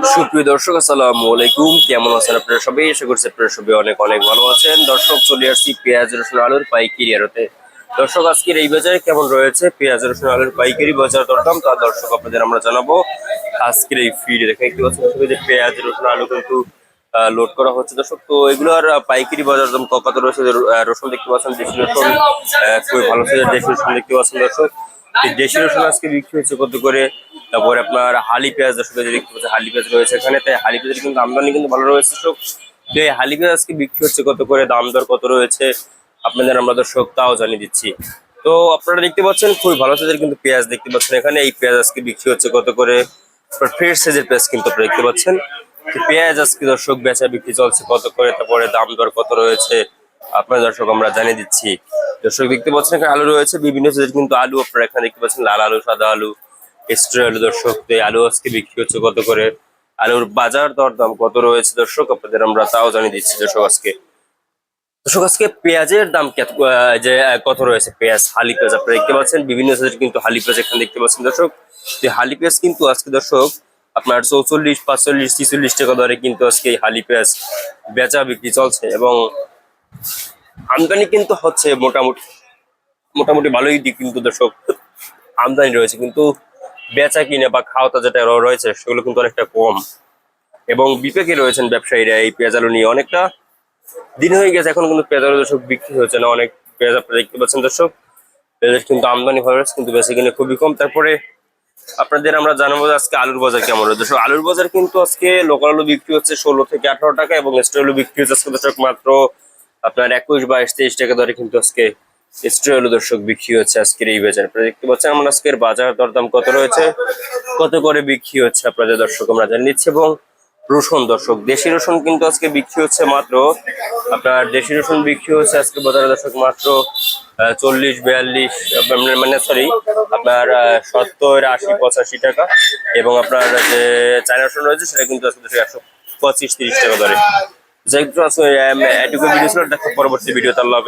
সুপ্রিয় দর্শক, আসসালামু আলাইকুম। কেমন আছেন আপনারা সবাই? আশা করছি আপনারা সবাই অনেক অনেক ভালো আছেন। দর্শক, চলে আসছি পেঁয়াজ, রসুন, আলুর পাইকারি আড়তে দর্শক, আজকের এই বাজারে কেমন রয়েছে? পেঁয়াজ, রসুন, আলুর পাইকারি বাজার দরদাম, তা দর্শক আপনাদের আমরা জানাব। আজকের এই ফিডে দেখেন একটু যে পেঁয়াজ, রসুন, আলু কিন্তু লোড করা হচ্ছে। দর্শক, তো এগুলো আর পাইকারি বাজার দাম কত রয়েছে? রসুন দেখতে পাচ্ছেন, দেশি রসুন খুবই ভালো দেশি রসুন দেখতে পাচ্ছেন দর্শক। দেশি রসুন আজকে বিক্রি হচ্ছে কত করে? তারপরে আপনার হালি পেঁয়াজ দর্শক দেখতে পাচ্ছেন হালি পেঁয়াজ রয়েছে এখানে। তাই হালি পেঁয়াজের কিন্তু আমদানি কিন্তু ভালো রয়েছে, দর্শক। তো হালি পেঁয়াজ আজকে বিক্রি হচ্ছে কত করে, দাম দর কত রয়েছে, আপনাদের আমরা দর্শক তাও জানিয়ে দিচ্ছি। তো আপনারা দেখতে পাচ্ছেন, খুবই ভালো সাইজের কিন্তু পেঁয়াজ দেখতে পাচ্ছেন এখানে। এই পেঁয়াজ আজকে বিক্রি হচ্ছে কত করে ফ্রেশ সাইজের পেঁয়াজ কিন্তু আপনারা দেখতে পাচ্ছেন। পেঁয়াজ আজকে দর্শক বেচা বিক্রি চলছে কত করে, তারপরে দাম দর কত রয়েছে আপনার দর্শক আমরা জানিয়ে দিচ্ছি। দর্শক দেখতে পাচ্ছেন এখানে আলু রয়েছে, বিভিন্ন সাইজের কিন্তু আলু আপনারা এখানে দেখতে পাচ্ছেন, লাল আলু, সাদা আলু এক্সট্রা আলু দর্শক তো আলু আজকে বিক্রি হচ্ছে কত করে? আলুর বাজার দর দাম কত রয়েছে দর্শক? আপনাদের আমরা তাও জানিয়ে দিচ্ছি দর্শক আজকে। দর্শক আজকে পেঁয়াজের দাম যে কত রয়েছে? পেঁয়াজ, হালি পেঁয়াজ আপনারা দেখতে পাচ্ছেন। বিভিন্ন সাইজের কিন্তু হালি পেঁয়াজ এখানে দেখতে পাচ্ছেন দর্শক। এই হালি পেঁয়াজ কিন্তু আজকে দর্শক, আপনার চৌচল্লিশ, পাঁচচল্লিশ, ছিচল্লিশ টাকা দরে কিন্তু আজকে এই হালি পেঁয়াজ বেচা বিক্রি চলছে এবং আমদানি কিন্তু হচ্ছে মোটামুটি মোটামুটি ভালোই কিন্তু দর্শক। আমদানি রয়েছে কিন্তু বেচা কিনে বা খাওয়াটা যেটা রয়েছে, সেগুলো কিন্তু অনেকটা কম। এবং বিপেকে রয়েছেন ব্যবসায়ীরা এই পেঁয়াজ আলু নিয়ে অনেকটা। দিন হয়ে গেছে, এখন কিন্তু পেঁয়াজ আলু দর্শক বিক্রি হচ্ছে না, অনেক পেঁয়াজ আপনারা দেখতে পাচ্ছেন দর্শক। পেঁয়াজের কিন্তু আমদানি রয়েছে কিন্তু বেশি কিনে খুবই কম। তারপরে আপনাদের আমরা জানাব আজকে আলুর বাজার কেমন রয়েছে। দর্শক, আলুর বাজার কিন্তু আজকে লোকাল আলু বিক্রি হচ্ছে ষোলো থেকে আঠারো টাকা এবং স্টোর আলু বিক্রি হচ্ছে আজকে দর্শক মাত্র আপনার একুশ, বাইশ, তেইশ টাকা দরে কিন্তু আজকে স্টোর দর্শক বিক্রি হচ্ছে আজকের এই বাজার। আপনারা দেখতে পাচ্ছেন আমরা আজকের বাজার দরদাম কত রয়েছে কত করে বিক্রি হচ্ছে আপনাদের দর্শক আমরা জানিয়ে দিচ্ছি এবং রসুন দর্শক দেশি রসুন কিন্তু আজকে বিক্রি হচ্ছে মাত্র আপনার দেশি রসুন বিক্রি হচ্ছে আজকে বাজারে দর্শক মাত্র চল্লিশ বিয়াল্লিশ মানে সরি আপনার সত্তর আশি পঁচাশি টাকা এবং আপনার যে চায়না রসুন রয়েছে সেটা কিন্তু আজকে একশো পঁচিশ তিরিশ টাকা ধরে যাই হোক, আজকে, এটুকু ভিডিও ছিল দেখা পরবর্তী ভিডিও আল্লাহ